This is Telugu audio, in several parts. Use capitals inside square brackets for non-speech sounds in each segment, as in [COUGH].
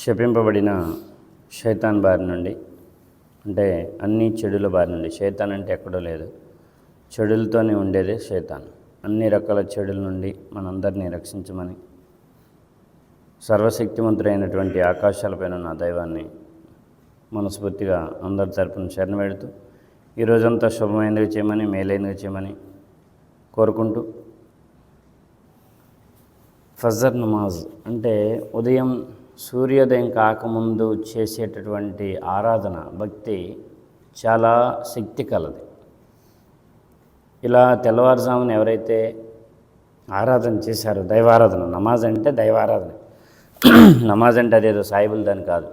శపింపబడిన శైతాన్ బారి నుండి అంటే అన్ని చెడుల బారి నుండి. శైతాన్ అంటే ఎక్కడో లేదు. చెడులతోనే ఉండేదే శైతాన్. అన్ని రకాల చెడుల నుండి మనందరినీ రక్షించమని సర్వశక్తిమంతుడైనటువంటి ఆకాశాలపైన నా దైవాన్ని మనస్ఫూర్తిగా అందరి తరపున శరణ పెడుతూ ఈ రోజంతా చేయమని మేలైనది చేయమని కోరుకుంటూ ఫజర్ నమాజ్ అంటే ఉదయం సూర్యోదయం కాకముందు చేసేటటువంటి ఆరాధన భక్తి చాలా శక్తి కలది. ఇలా తెల్లవారుజామున ఎవరైతే ఆరాధన చేశారో దైవారాధన నమాజ్ అంటే దైవారాధన. నమాజ్ అంటే అదేదో సాయిబుల్ దాని కాదు.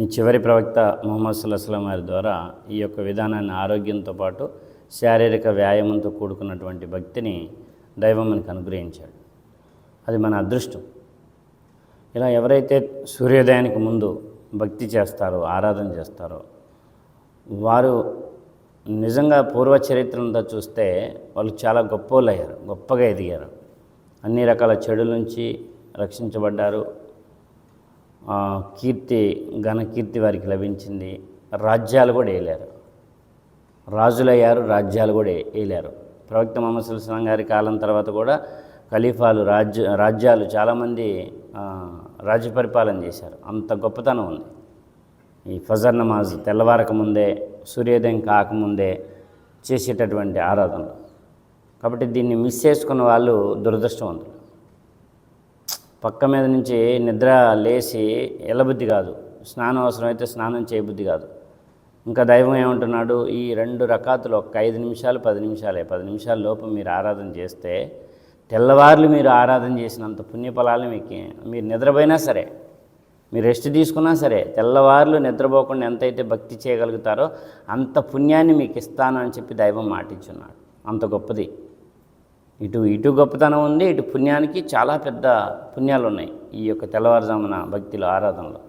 ఈ చివరి ప్రవక్త మొహమ్మద్ సుల్లాహం వారి ద్వారా ఈ యొక్క విధానాన్ని ఆరోగ్యంతో పాటు శారీరక వ్యాయామంతో కూడుకున్నటువంటి భక్తిని దైవం మనకు అనుగ్రహించాడు. అది మన అదృష్టం. ఇలా ఎవరైతే సూర్యోదయానికి ముందు భక్తి చేస్తారో ఆరాధన చేస్తారో వారు నిజంగా పూర్వ చరిత్రంతో చూస్తే వాళ్ళు చాలా గొప్పోళ్ళు అయ్యారు గొప్పగా ఎదిగారు. అన్ని రకాల చెడుల నుంచి రక్షించబడ్డారు. కీర్తి ఘనకీర్తి వారికి లభించింది. రాజ్యాలు కూడా వేయలేరు రాజులయ్యారు రాజ్యాలు కూడా వేయలేరు ప్రవక్త మొహమ్మద్ సుల్సాం గారి కాలం తర్వాత కూడా ఖలీఫాలు రాజ్య రాజ్యాలు చాలామంది రాజ్య పరిపాలన చేశారు. అంత గొప్పతనం ఉంది. ఈ ఫజర్ నమాజ్ తెల్లవారక ముందే సూర్యోదయం కాకముందే చేసేటటువంటి ఆరాధనలు. కాబట్టి దీన్ని మిస్ చేసుకున్న వాళ్ళు దురదృష్టవంతులు. పక్క మీద నుంచి నిద్ర లేచి ఎలబుద్ధి కాదు. స్నానం అవసరమైతే స్నానం చేయబుద్ధి కాదు. ఇంకా దైవం ఏమంటున్నాడు? ఈ రెండు రకాతులు ఒక ఐదు నిమిషాలు పది నిమిషాలే. పది నిమిషాల లోపు మీరు ఆరాధన చేస్తే తెల్లవార్లు మీరు ఆరాధన చేసినంత పుణ్యఫలాలు మీకు మీరు నిద్రపోయినా సరే మీరు రెస్ట్ తీసుకున్నా సరే తెల్లవార్లు నిద్రపోకుండా ఎంతైతే భక్తి చేయగలుగుతారో అంత పుణ్యాన్ని మీకు ఇస్తాను అని చెప్పి దైవం మాటించున్నాడు. అంత గొప్పది. ఇటు ఇటు గొప్పతనం ఉంది ఇటు పుణ్యానికి చాలా పెద్ద పుణ్యాలు ఉన్నాయి ఈ యొక్క తెల్లవారుజామున భక్తిలో ఆరాధనలో.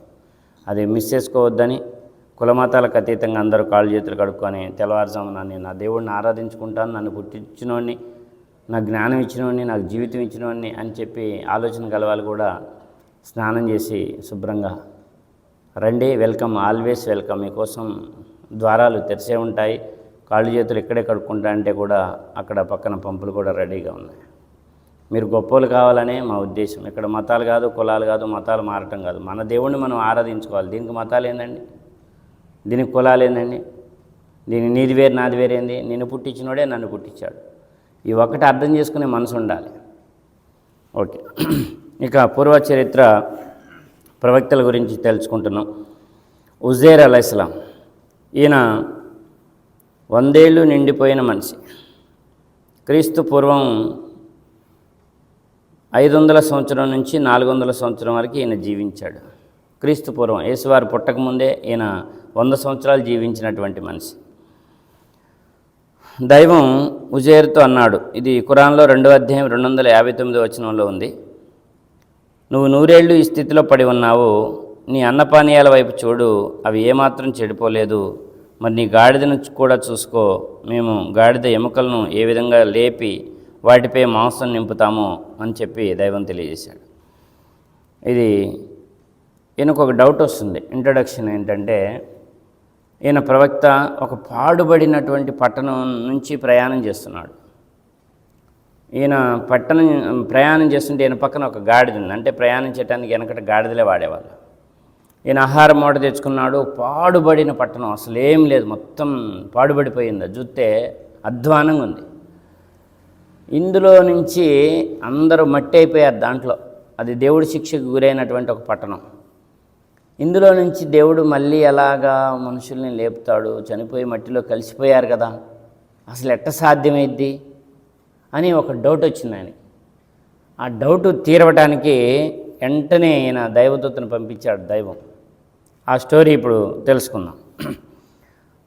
అది మిస్ చేసుకోవద్దని కులమతాలకు అతీతంగా అందరూ కాళ్ళు చేతులు కడుక్కొని తెల్లవారుజామున నేను నా దేవుడిని ఆరాధించుకుంటాను నన్ను పుట్టించినోడిని నాకు జ్ఞానం ఇచ్చినవాడిని నాకు జీవితం ఇచ్చినవాడిని అని చెప్పి ఆలోచన కలవాలి కూడా స్నానం చేసి శుభ్రంగా రండి వెల్కమ్ ఆల్వేస్ వెల్కమ్. మీకోసం ద్వారాలు తెరిసే ఉంటాయి. కాళ్ళు చేతులు ఇక్కడే కడుక్కుంటా అంటే కూడా అక్కడ పక్కన పంపులు కూడా రెడీగా ఉన్నాయి. మీరు గొప్పోలు కావాలనే మా ఉద్దేశం. ఇక్కడ మతాలు కాదు కులాలు కాదు మతాలు మారటం కాదు. మన దేవుణ్ణి మనం ఆరాధించుకోవాలి. దీనికి మతాలు ఏందండి? దీనికి కులాలు ఏందండి? దీని నీది వేరు నాది వేరేంది నిన్ను పుట్టించినోడే నన్ను పుట్టించాడు. ఈ ఒక్కటి అర్థం చేసుకునే మనసు ఉండాలి. ఓకే. ఇక పూర్వ చరిత్ర ప్రవక్తల గురించి తెలుసుకుంటున్నాం. ఉజేర్ అలైస్లాం ఈయన వందేళ్ళు నిండిపోయిన మనిషి. క్రీస్తు పూర్వం ఐదు వందల సంవత్సరం నుంచి నాలుగు వందల సంవత్సరం వరకు ఈయన జీవించాడు. క్రీస్తు పూర్వం యేసువారు పుట్టకముందే ఈయన వంద సంవత్సరాలు జీవించినటువంటి మనిషి. దైవం ఉజేర్తో అన్నాడు. ఇది ఖురాన్లో రెండో అధ్యాయం రెండు వందల యాభై తొమ్మిది వచనంలో ఉంది. నువ్వు నూరేళ్ళు ఈ స్థితిలో పడి ఉన్నావు. నీ అన్నపానీయాల వైపు చూడు. అవి ఏమాత్రం చెడిపోలేదు. మరి నీ గాడిదను కూడా చూసుకో. మేము గాడిద ఎముకలను ఏ విధంగా లేపి వాటిపై మాంసం నింపుతామో అని చెప్పి దైవం తెలియజేశాడు. ఇది ఈయనకు ఒక డౌట్ వస్తుంది. ఇంట్రడక్షన్ ఏంటంటే ఈయన ప్రవక్త ఒక పాడుబడినటువంటి పట్టణం నుంచి ప్రయాణం చేస్తున్నాడు. ఈయన పట్టణం ప్రయాణం చేస్తుంటే ఈయన పక్కన ఒక గాడిద ఉంది. అంటే ప్రయాణం చేయడానికి వెనకట గాడిదలే వాడేవాళ్ళు. ఈయన ఆహారం మూట తెచ్చుకున్నాడు. పాడుబడిన పట్టణం అసలు ఏం లేదు. మొత్తం పాడుబడిపోయింది. చూస్తే అధ్వానంగా ఉంది. ఇందులో నుంచి అందరూ మట్టి అయిపోయారు దాంట్లో. అది దేవుడి శిక్షకు గురైనటువంటి ఒక పట్టణం. ఇందులో నుంచి దేవుడు మళ్ళీ ఎలాగా మనుషుల్ని లేపుతాడు? చనిపోయి మట్టిలో కలిసిపోయారు కదా. అసలు ఎట్ట సాధ్యమైద్ది? అని ఒక డౌట్ వచ్చింది ఆయన ఆ డౌట్ తీరవటానికి వెంటనే ఈయన దైవదూతను పంపించాడు దైవం. ఆ స్టోరీ ఇప్పుడు తెలుసుకుందాం.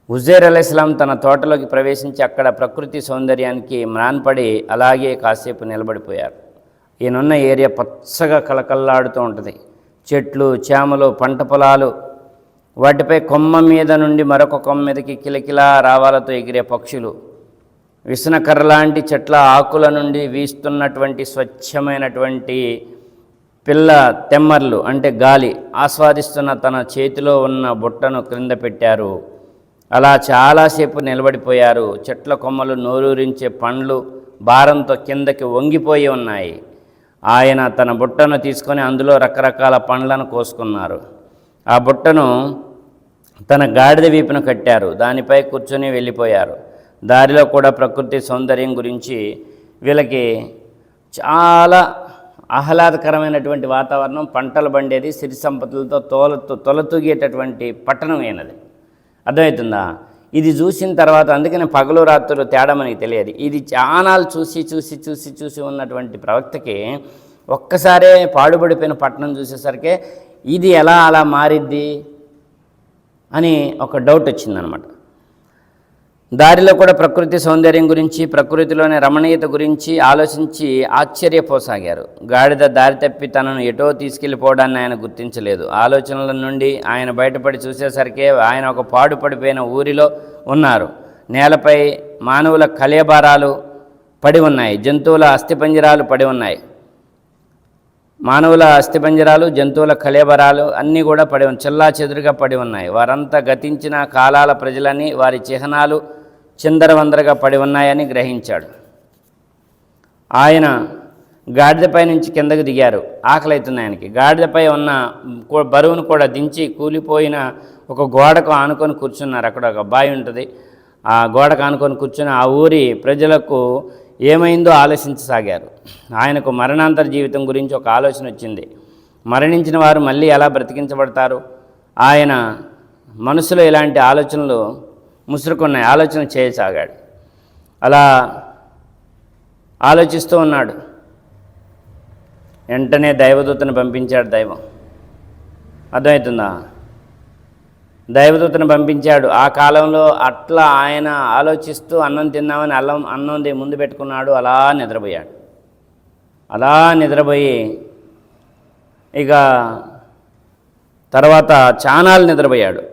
ఉజేర్ అలైస్లాం తన తోటలోకి ప్రవేశించి అక్కడ ప్రకృతి సౌందర్యానికి మ్రాన్పడి అలాగే కాసేపు నిలబడిపోయారు. ఈయనున్న ఏరియా పచ్చగా కలకల్లాడుతూ ఉంటుంది. చెట్లు చేమలు పంట పొలాలు. వాటిపై కొమ్మ మీద నుండి మరొక కొమ్మ మీదకి కిలకిలా రావాలతో ఎగిరే పక్షులు. విసనకర్ర లాంటి చెట్ల ఆకుల నుండి వీస్తున్నటువంటి స్వచ్ఛమైనటువంటి పిల్ల తెమ్మర్లు అంటే గాలి ఆస్వాదిస్తున్న తన చేతిలో ఉన్న బుట్టను క్రింద పెట్టారు. అలా చాలాసేపు నిలబడిపోయారు. చెట్ల కొమ్మలు నోరూరించే పండ్లు భారంతో కిందకి వంగిపోయి ఉన్నాయి. ఆయన తన బుట్టను తీసుకొని అందులో రకరకాల పండ్లను కోసుకున్నారు. ఆ బుట్టను తన గాడిద వీపున కట్టారు. దానిపై కూర్చొని వెళ్ళిపోయారు. దారిలో కూడా ప్రకృతి సౌందర్యం గురించి వీళ్ళకి చాలా ఆహ్లాదకరమైనటువంటి వాతావరణం పంటలు పండేది సిరి సంపదలతో తోల తొలతూగేటటువంటి పట్టణం అయినది. అర్థమవుతుందా? ఇది చూసిన తర్వాత అందుకని పగలు రాత్రులు తేడా మనకి తెలియదు. ఇది చానాలు చూసి చూసి చూసి చూసి ఉన్నటువంటి ప్రవక్తకి ఒక్కసారే పాడుబడిపోయిన పట్టణం చూసేసరికి ఇది ఎలా అలా మారిద్ది అని ఒక డౌట్ వచ్చిందనమాట. దారిలో కూడా ప్రకృతి సౌందర్యం గురించి ప్రకృతిలోని రమణీయత గురించి ఆలోచించి ఆశ్చర్యపోసాగారు. గాడిద దారి తప్పి తనను ఎటో తీసుకెళ్ళిపోవడాన్ని ఆయన గుర్తించలేదు. ఆలోచనల నుండి ఆయన బయటపడి చూసేసరికి ఆయన ఒక పాడుపడిపోయిన ఊరిలో ఉన్నారు. నేలపై మానవుల కలేబారాలు పడి ఉన్నాయి. జంతువుల అస్థిపంజరాలు పడి ఉన్నాయి. మానవుల అస్థిపంజరాలు జంతువుల కలేబరాలు అన్నీ కూడా పడి చెల్లా చెదురుగా పడి ఉన్నాయి. వారంతా గతించిన కాలాల ప్రజలని వారి చిహ్నాలు చిందరవందరగా పడి ఉన్నాయని గ్రహించాడు. ఆయన గాడిదపై నుంచి కిందకు దిగారు. ఆకలి అవుతుంది ఆయనకి గాడిదపై ఉన్న బరువును కూడా దించి కూలిపోయిన ఒక గోడకు ఆనుకొని కూర్చున్నారు. అక్కడ ఒక బావి ఉంటుంది. ఆ గోడకు ఆనుకొని కూర్చుని ఆ ఊరి ప్రజలకు ఏమైందో ఆలోచించసాగారు. ఆయనకు మరణాంతర జీవితం గురించి ఒక ఆలోచన వచ్చింది. మరణించిన వారు మళ్ళీ ఎలా బ్రతికించబడతారు? ఆయన మనసులో ఇలాంటి ఆలోచనలు ముసురుకున్నాయి ఆలోచన చేయసాగాడు. అలా ఆలోచిస్తూ ఉన్నాడు. వెంటనే దైవదూతను పంపించాడు దైవం. అర్థమవుతుందా? దైవదూతను పంపించాడు. ఆ కాలంలో అట్లా ఆయన ఆలోచిస్తూ అన్నం తిన్నామని అల్లం అన్నం ముందు పెట్టుకున్నాడు. అలా నిద్రపోయాడు. అలా నిద్రపోయి ఇక తర్వాత చానాలు నిద్రపోయాడు.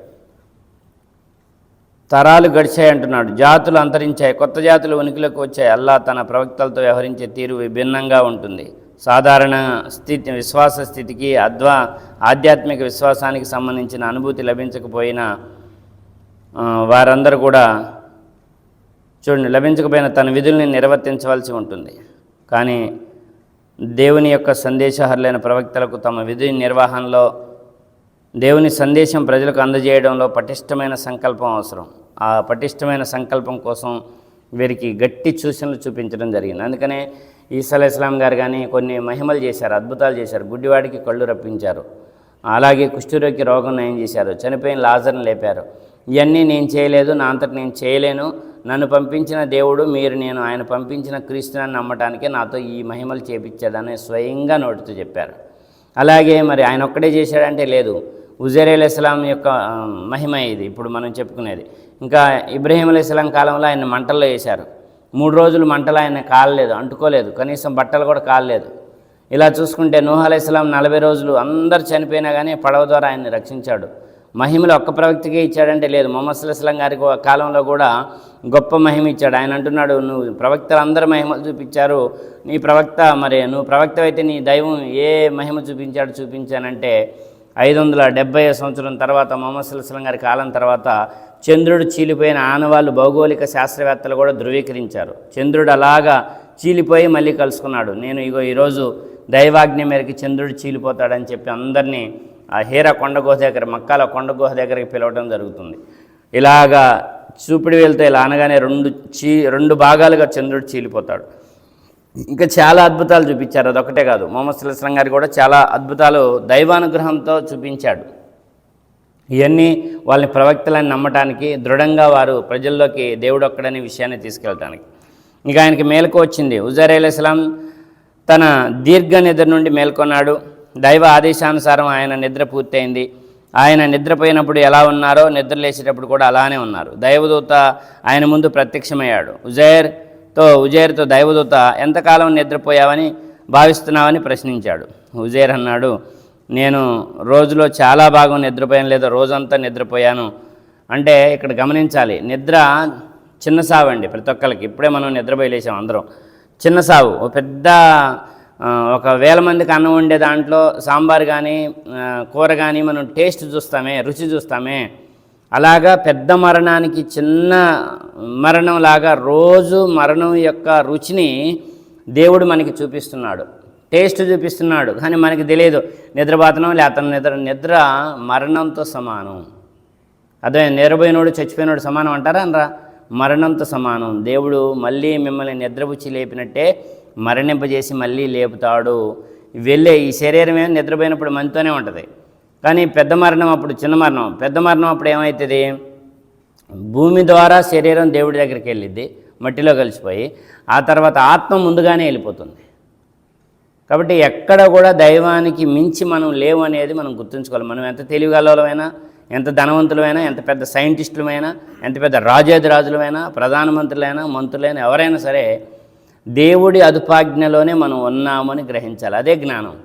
తరాలు గడిచాయి అంటున్నాడు. జాతులు అంతరించాయి. కొత్త జాతులు ఉనికిలోకి వచ్చాయి. అల్లా తన ప్రవక్తలతో వ్యవహరించే తీరు విభిన్నంగా ఉంటుంది. సాధారణ స్థితి విశ్వాస స్థితికి అద్వా ఆధ్యాత్మిక విశ్వాసానికి సంబంధించిన అనుభూతి లభించకపోయినా వారందరూ కూడా చూడండి లభించకపోయినా తన విధుల్ని నిర్వర్తించవలసి ఉంటుంది. కానీ దేవుని యొక్క సందేశహరులైన ప్రవక్తలకు తమ విధి నిర్వహణలో దేవుని సందేశం ప్రజలకు అందజేయడంలో పటిష్టమైన సంకల్పం అవసరం. ఆ పటిష్టమైన సంకల్పం కోసం వీరికి గట్టి సూచనలు చూపించడం జరిగింది. అందుకనే ఈసా ఇస్లాం గారు కానీ కొన్ని మహిమలు చేశారు అద్భుతాలు చేశారు గుడ్డివాడికి కళ్ళు రప్పించారు. అలాగే కుష్ఠరోగి రోగం నయం చేశారు చనిపోయిన లాజర్ని లేపారు. ఇవన్నీ నేను చేయలేదు నా అంతటి నేను చేయలేను. నన్ను పంపించిన దేవుడు మీరు నేను ఆయన పంపించిన క్రీస్తుని నమ్మటానికే నాతో ఈ మహిమలు చేపించాడని స్వయంగా నోటితో చెప్పారు. అలాగే మరి ఆయన ఒక్కడే చేశాడంటే లేదు. ఉజేర్ అలీ ఇస్లాం యొక్క మహిమ ఇది ఇప్పుడు మనం చెప్పుకునేది. ఇంకా ఇబ్రహీం అలీ ఇస్లాం కాలంలో ఆయన మంటల్లో వేశారు. మూడు రోజులు మంటలు ఆయన కాలలేదు అంటుకోలేదు. కనీసం బట్టలు కూడా కాలలేదు. ఇలా చూసుకుంటే నూహ్ అలీ ఇస్లాం నలభై రోజులు అందరు చనిపోయినా కానీ పడవ ద్వారా ఆయన్ని రక్షించాడు. మహిమలు ఒక్క ప్రవక్తికే ఇచ్చాడంటే లేదు. మొహమ్మద్ సుల్లాం గారి కాలంలో కూడా గొప్ప మహిమ ఇచ్చాడు. ఆయన అంటున్నాడు నువ్వు ప్రవక్తలు అందరు మహిమలు చూపించారు. నీ ప్రవక్త మరి నువ్వు ప్రవక్త అయితే నీ దైవం ఏ మహిమ చూపించాడు చూపించానంటే ఐదు వందల డెబ్బై సంవత్సరం తర్వాత మొహమ్మద్ సుల్సలం గారి కాలం తర్వాత చంద్రుడు చీలిపోయిన ఆనవాళ్ళు భౌగోళిక శాస్త్రవేత్తలు కూడా ధృవీకరించారు. చంద్రుడు అలాగా చీలిపోయి మళ్ళీ కలుసుకున్నాడు. నేను ఇగో ఈరోజు దైవాజ్ఞ మేరకు చంద్రుడు చీలిపోతాడని చెప్పి అందరినీ ఆ హీరా కొండ గుహ దగ్గర మక్కాల కొండ గుహ దగ్గరికి పిలవడం జరుగుతుంది. ఇలాగా చూపిడి వెళ్తే ఇలా అనగానే రెండు చీ రెండు భాగాలుగా చంద్రుడు చీలిపోతాడు. ఇంకా చాలా అద్భుతాలు చూపించారు. అదొకటే కాదు. మొహమ్మద్ సుల్లాం గారు కూడా చాలా అద్భుతాలు దైవానుగ్రహంతో చూపించాడు. ఇవన్నీ వాళ్ళని ప్రవక్తలని నమ్మటానికి దృఢంగా వారు ప్రజల్లోకి దేవుడు ఒక్కడనే విషయాన్ని తీసుకెళ్ళటానికి. ఇంకా ఆయనకి మేలుకు వచ్చింది. ఉజైర్ అలీస్లాం తన దీర్ఘ నిద్ర నుండి మేల్కొన్నాడు. దైవ ఆదేశానుసారం ఆయన నిద్ర పూర్తయింది. ఆయన నిద్రపోయినప్పుడు ఎలా ఉన్నారో నిద్ర లేచేటప్పుడు కూడా అలానే ఉన్నారు. దైవదూత ఆయన ముందు ప్రత్యక్షమయ్యాడు. ఉజైర్ తో ఉజైర్తో దైవదూత ఎంతకాలం నిద్రపోయావని భావిస్తున్నావని ప్రశ్నించాడు. ఉజైర్ అన్నాడు నేను రోజులో చాలా భాగం నిద్రపోయాను లేదా రోజంతా నిద్రపోయాను. అంటే ఇక్కడ గమనించాలి నిద్ర చిన్న సావు అండి ప్రతి ఒక్కరికి ఇప్పుడే మనం నిద్రపోయలేసాం అందరం. చిన్న సావు ఒక పెద్ద ఒక వేల మందికి అన్నం వండే దాంట్లో సాంబార్ కానీ కూర కానీ మనం టేస్ట్ చూస్తామే రుచి చూస్తామే. అలాగా పెద్ద మరణానికి చిన్న మరణం లాగా రోజు మరణం యొక్క రుచిని దేవుడు మనకి చూపిస్తున్నాడు. టేస్ట్ చూపిస్తున్నాడు. కానీ మనకి తెలియదు. నిద్రపోతున్నాం లేకపోతే నిద్ర నిద్ర మరణంతో సమానం. అదే నిద్రపోయినోడు చచ్చిపోయినోడు సమానం అంటారా అనరా? మరణంతో సమానం. దేవుడు మళ్ళీ మిమ్మల్ని నిద్రపుచ్చి లేపినట్టే మరణింపజేసి మళ్ళీ లేపుతాడు. వెళ్ళే ఈ శరీరం ఏమో నిద్రపోయినప్పుడు మనతోనే ఉంటుంది. కానీ పెద్ద మరణం అప్పుడు చిన్న మరణం. పెద్ద మరణం అప్పుడు ఏమవుతుంది భూమి ద్వారా శరీరం దేవుడి దగ్గరికి వెళ్ళిద్ది మట్టిలో కలిసిపోయి. ఆ తర్వాత ఆత్మ ముందుగానే వెళ్ళిపోతుంది. కాబట్టి ఎక్కడ కూడా దైవానికి మించి మనం లేవు అనేది మనం గుర్తుంచుకోవాలి. మనం ఎంత తెలివిగలమైనా ఎంత ధనవంతులమైనా ఎంత పెద్ద సైంటిస్టులమైనా ఎంత పెద్ద రాజాదిరాజులమైనా ప్రధానమంత్రులైనా మంత్రులైనా ఎవరైనా సరే దేవుడి అదుపాజ్ఞలోనే మనం ఉన్నామని గ్రహించాలి. అదే జ్ఞానం.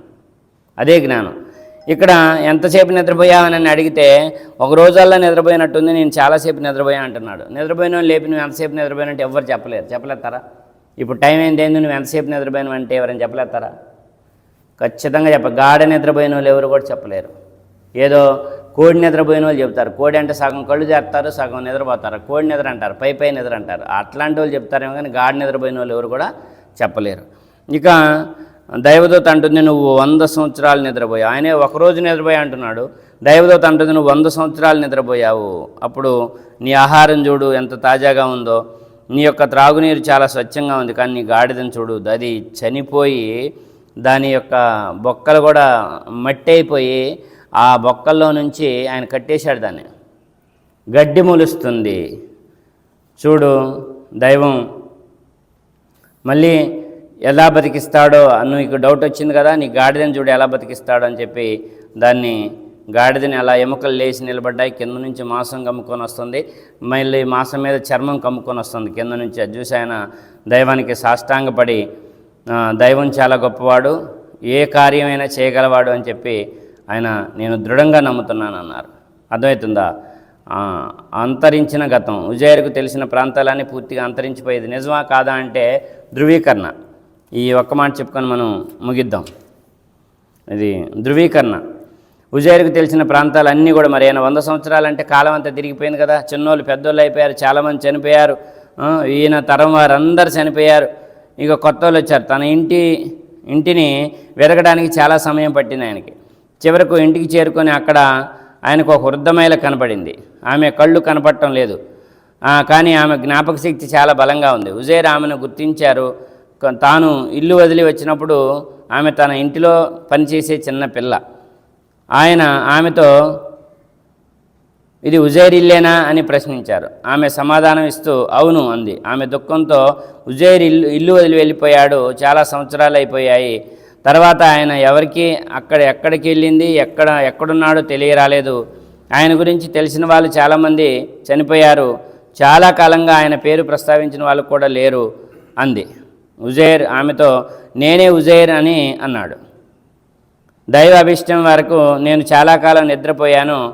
అదే జ్ఞానం. ఇక్కడ ఎంతసేపు నిద్రపోయావని నన్ను అడిగితే ఒక రోజల్లా నిద్రపోయినట్టుంది నేను చాలాసేపు నిద్రపోయా అంటున్నాడు. నిద్రపోయిన లేపి నువ్వు ఎంతసేపు నిద్రపోయినట్టు ఎవరు చెప్పలేరు. చెప్పలేస్తారా? ఇప్పుడు టైం ఏంది? ఏంది నువ్వు ఎంతసేపు నిద్రపోయినావు అంటే ఎవరైనా చెప్పలేస్తారా? ఖచ్చితంగా చెప్ప గాఢ నిద్రపోయిన వాళ్ళు ఎవరు కూడా చెప్పలేరు. ఏదో కోడి నిద్రపోయిన వాళ్ళు చెప్తారు కోడి అంటే సగం కళ్ళు చేస్తారు సగం నిద్రపోతారు. కోడి నిద్ర అంటారు పై పై నిద్ర అంటారు. అట్లాంటి వాళ్ళు చెప్తారేమో కానీ గాఢ నిద్రపోయిన వాళ్ళు ఎవరు కూడా చెప్పలేరు. ఇక దైవదూత అంటుంది నువ్వు వంద సంవత్సరాలు నిద్రపోయావు. ఆయనే ఒకరోజు నిద్రపోయా అంటున్నాడు దైవదూత అంటుంది నువ్వు వంద సంవత్సరాలు నిద్రపోయావు. అప్పుడు నీ ఆహారం చూడు ఎంత తాజాగా ఉందో. నీ యొక్క త్రాగునీరు చాలా స్వచ్ఛంగా ఉంది కానీ నీ గాడిదని చూడు. అది చనిపోయి దాని యొక్క బొక్కలు కూడా మట్టి అయిపోయి ఆ బొక్కల్లో నుంచి ఆయన కట్టేశాడు దాన్ని. గడ్డి మొలుస్తుంది. చూడు దైవం. మళ్ళీ ఎలా బతికిస్తాడో నీకు డౌట్ వచ్చింది కదా నీ గాడిదని చూడు ఎలా బతికిస్తాడో అని చెప్పి దాన్ని గాడిదని అలా ఎముకలు లేచి నిలబడ్డాయి. కింద నుంచి మాంసం కమ్ముకొని వస్తుంది. మళ్ళీ మాంసం మీద చర్మం కమ్ముకొని వస్తుంది కింద నుంచి. అది చూసి ఆయన దైవానికి సాష్టాంగపడి దైవం చాలా గొప్పవాడు ఏ కార్యమైనా చేయగలవాడు అని చెప్పి ఆయన నేను దృఢంగా నమ్ముతున్నాను అన్నారు. అర్థమవుతుందా? అంతరించిన గతం. ఉజయర్కు తెలిసిన ప్రాంతాలన్నీ పూర్తిగా అంతరించిపోయేది. నిజమా కాదా అంటే ధృవీకరణ. ఈ ఒక్క మాట చెప్పుకొని మనం ముగిద్దాం. ఇది ధృవీకరణ. ఉజయర్కు తెలిసిన ప్రాంతాలన్నీ కూడా మరి ఆయన వంద సంవత్సరాలంటే కాలం అంతా తిరిగిపోయింది కదా. చిన్నోళ్ళు పెద్దోళ్ళు అయిపోయారు చాలామంది చనిపోయారు. ఈయన తరం వారందరూ చనిపోయారు. ఇక కొత్త వాళ్ళు వచ్చారు. తన ఇంటి ఇంటిని వెతకడానికి చాలా సమయం పట్టింది ఆయనకి. చివరకు ఇంటికి చేరుకొని అక్కడ ఆయనకు ఒక వృద్ధమైల కనపడింది. ఆమె కళ్ళు కనపడటం లేదు. కానీ ఆమె జ్ఞాపక శక్తి చాలా బలంగా ఉంది. ఉజైర్ ఆమెను గుర్తించారు. తాను ఇల్లు వదిలి వచ్చినప్పుడు ఆమె తన ఇంటిలో పనిచేసే చిన్న పిల్ల. ఆయన ఆమెతో ఇది ఉజైర్ ఇల్లేనా అని ప్రశ్నించారు. ఆమె సమాధానం ఇస్తూ అవును అంది. ఆమె దుఃఖంతో ఉజైర్ ఇల్లు ఇల్లు వదిలి వెళ్ళిపోయాడు. చాలా సంవత్సరాలు అయిపోయాయి. తర్వాత ఆయన ఎవరికి అక్కడ ఎక్కడికి వెళ్ళింది ఎక్కడ ఎక్కడున్నాడో తెలియరాలేదు. ఆయన గురించి తెలిసిన వాళ్ళు చాలామంది చనిపోయారు. చాలా కాలంగా ఆయన పేరు ప్రస్తావించిన వాళ్ళు కూడా లేరు అంది. ఉజైర్ ఆమెతో నేనే ఉజైర్ అని అన్నాడు. దైవ అభిష్టం వరకు నేను చాలా కాలం నిద్రపోయాను.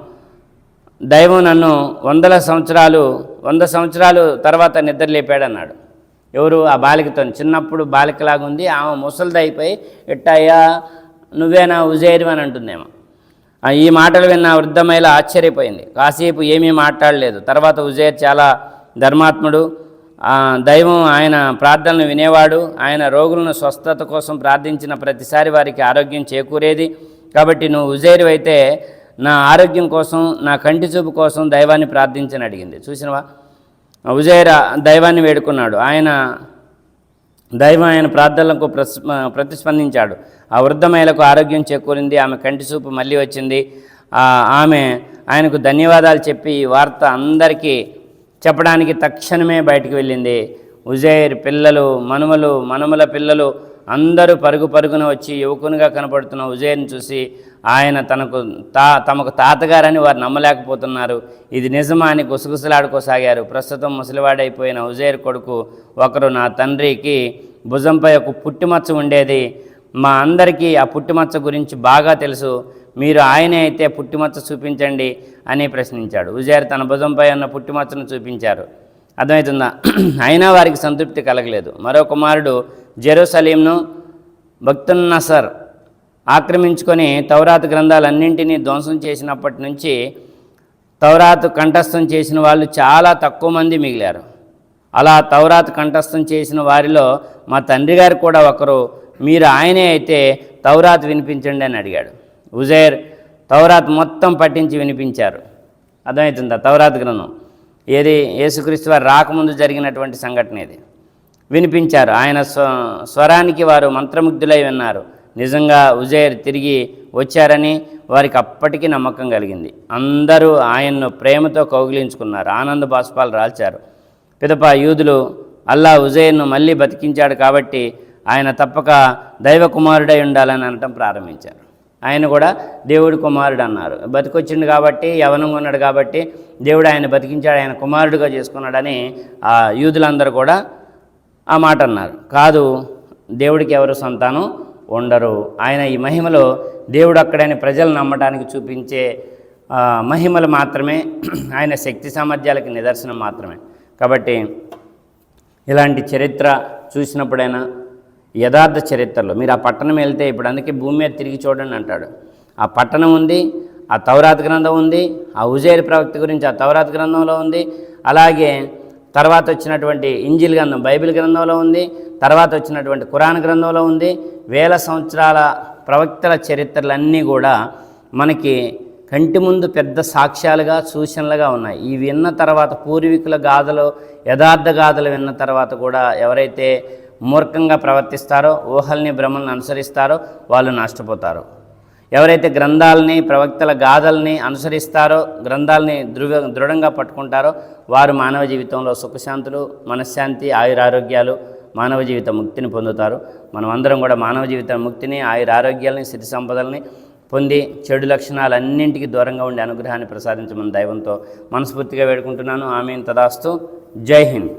దైవం నన్ను వందల సంవత్సరాలు వంద సంవత్సరాలు తర్వాత నిద్ర లేపాడన్నాడు ఎవరు? ఆ బాలికతో. చిన్నప్పుడు బాలికలాగుంది ఆమె ముసలిదైపోయి ఇట్టయ్యా నువ్వేనా ఉజైరు అని అంటుందేమో. ఈ మాటలు విన్న వృద్ధ ఆశ్చర్యపోయింది. కాసేపు ఏమీ మాట్లాడలేదు. తర్వాత ఉజైర్ చాలా ధర్మాత్ముడు దైవం ఆయన ప్రార్థనలు వినేవాడు ఆయన రోగులను స్వస్థత కోసం ప్రార్థించిన ప్రతిసారి వారికి ఆరోగ్యం చేకూరేది. కాబట్టి నువ్వు ఉజైరు అయితే నా ఆరోగ్యం కోసం నా కంటి చూపు కోసం దైవాన్ని ప్రార్థించని అడిగింది. చూసినవా? ఉజైర దైవాన్ని వేడుకున్నాడు. ఆయన దైవం ఆయన ప్రార్థనలకు ప్రస్ ప్రతిస్పందించాడు. ఆ వృద్ధ మహిళకు ఆరోగ్యం చేకూరింది ఆమె కంటి చూపు మళ్ళీ వచ్చింది. ఆమె ఆయనకు ధన్యవాదాలు చెప్పి వార్త అందరికీ చెప్పడానికి తక్షణమే బయటికి వెళ్ళింది. ఉజైర్ పిల్లలు మనుమలు మనుమల పిల్లలు అందరూ పరుగు పరుగున వచ్చి యువకునిగా కనపడుతున్న ఉజైర్ని చూసి ఆయన తనకు తా తమకు తాతగారని వారు నమ్మలేకపోతున్నారు. ఇది నిజమా అని గుసగుసలాడుకోసాగారు. ప్రస్తుతం ముసలివాడైపోయిన ఉజైర్ కొడుకు ఒకరు నా తండ్రికి భుజంపై ఒక పుట్టిమచ్చ ఉండేది. మా అందరికీ ఆ పుట్టిమచ్చ గురించి బాగా తెలుసు. మీరు ఆయనే అయితే పుట్టిమచ్చ చూపించండి అని ప్రశ్నించాడు. ఉజైర్ తన భుజంపై ఉన్న పుట్టిమచ్చను చూపించారు. అర్థమవుతుందా? [CLEARS THROAT] అయినా వారికి సంతృప్తి కలగలేదు. మరో కుమారుడు జెరూసలీంను భక్తున్ నసర్ ఆక్రమించుకొని తౌరాత్ గ్రంథాలన్నింటినీ ధ్వంసం చేసినప్పటి నుంచి తౌరాత్ కంఠస్థం చేసిన వాళ్ళు చాలా తక్కువ మంది మిగిలారు. అలా తౌరాత్ కంఠస్థం చేసిన వారిలో మా తండ్రి గారు కూడా ఒకరు మీరు ఆయనే అయితే తౌరాత్ వినిపించండి అని అడిగాడు. ఉజైర్ తౌరాత్ మొత్తం పట్టించి వినిపించారు. అర్థమవుతుందా? తౌరాత్ గ్రంథం. ఏది? యేసుక్రీస్తు వారు రాకముందు జరిగినటువంటి సంఘటన ఇది. వినిపించారు. ఆయన స్వ స్వరానికి వారు మంత్రముగ్ధులై విన్నారు నిజంగా ఉజైర్ తిరిగి వచ్చారని వారికి అప్పటికీ నమ్మకం కలిగింది. అందరూ ఆయన్ను ప్రేమతో కౌగిలించుకున్నారు. ఆనంద బాష్పాలు రాల్చారు. పిదప యూదులు అల్లా ఉజైర్ను మళ్ళీ బతికించాడు కాబట్టి ఆయన తప్పక దైవ కుమారుడై ఉండాలని అనటం ప్రారంభించారు. ఆయన కూడా దేవుడి కుమారుడు అన్నారు. బతికొచ్చిండు కాబట్టి యవనంగా ఉన్నాడు కాబట్టి దేవుడు ఆయన బతికించాడు ఆయన కుమారుడుగా చేసుకున్నాడని ఆ యూదులందరూ కూడా ఆ మాట అన్నారు. కాదు దేవుడికి ఎవరు సంతానం ఉండరు. ఆయన ఈ మహిమలో దేవుడు అక్కడని ప్రజలు నమ్మడానికి చూపించే మహిమలు మాత్రమే ఆయన శక్తి సామర్థ్యాలకి నిదర్శనం మాత్రమే. కాబట్టి ఇలాంటి చరిత్ర చూసినప్పుడైనా యథార్థ చరిత్రలో. మీరు ఆ పట్టణం వెళ్తే ఇప్పుడు అందుకే భూమి మీద తిరిగి చూడండి అంటాడు. ఆ పట్టణం ఉంది ఆ తౌరాత్ గ్రంథం ఉంది ఆ ఉజైర్ ప్రవక్త గురించి ఆ తౌరాత్ గ్రంథంలో ఉంది. అలాగే తర్వాత వచ్చినటువంటి ఇంజిల్ గ్రంథం బైబిల్ గ్రంథంలో ఉంది. తర్వాత వచ్చినటువంటి ఖురాన్ గ్రంథంలో ఉంది. వేల సంవత్సరాల ప్రవక్తల చరిత్రలన్నీ కూడా మనకి కంటి ముందు పెద్ద సాక్ష్యాలుగా సూచనలుగా ఉన్నాయి. ఈ విన్న తర్వాత పూర్వీకుల గాథలు యథార్థ గాథలు విన్న తర్వాత కూడా ఎవరైతే మూర్ఖంగా ప్రవర్తిస్తారో ఊహల్ని భ్రమల్ని అనుసరిస్తారో వాళ్ళు నష్టపోతారు. ఎవరైతే గ్రంథాలని ప్రవక్తల గాథల్ని అనుసరిస్తారో గ్రంథాలని దృఢ దృఢంగా పట్టుకుంటారో వారు మానవ జీవితంలో సుఖశాంతులు మనశ్శాంతి ఆయురారోగ్యాలు మానవ జీవిత ముక్తిని పొందుతారు. మనం అందరం కూడా మానవ జీవిత ముక్తిని ఆయురారోగ్యాలని సిరి సంపదల్ని పొంది చెడు లక్షణాలన్నింటికి దూరంగా ఉండే అనుగ్రహాన్ని ప్రసాదించమని దైవంతో మనస్ఫూర్తిగా వేడుకుంటున్నాను. ఆమెను. తదాస్తు. జై హింద్.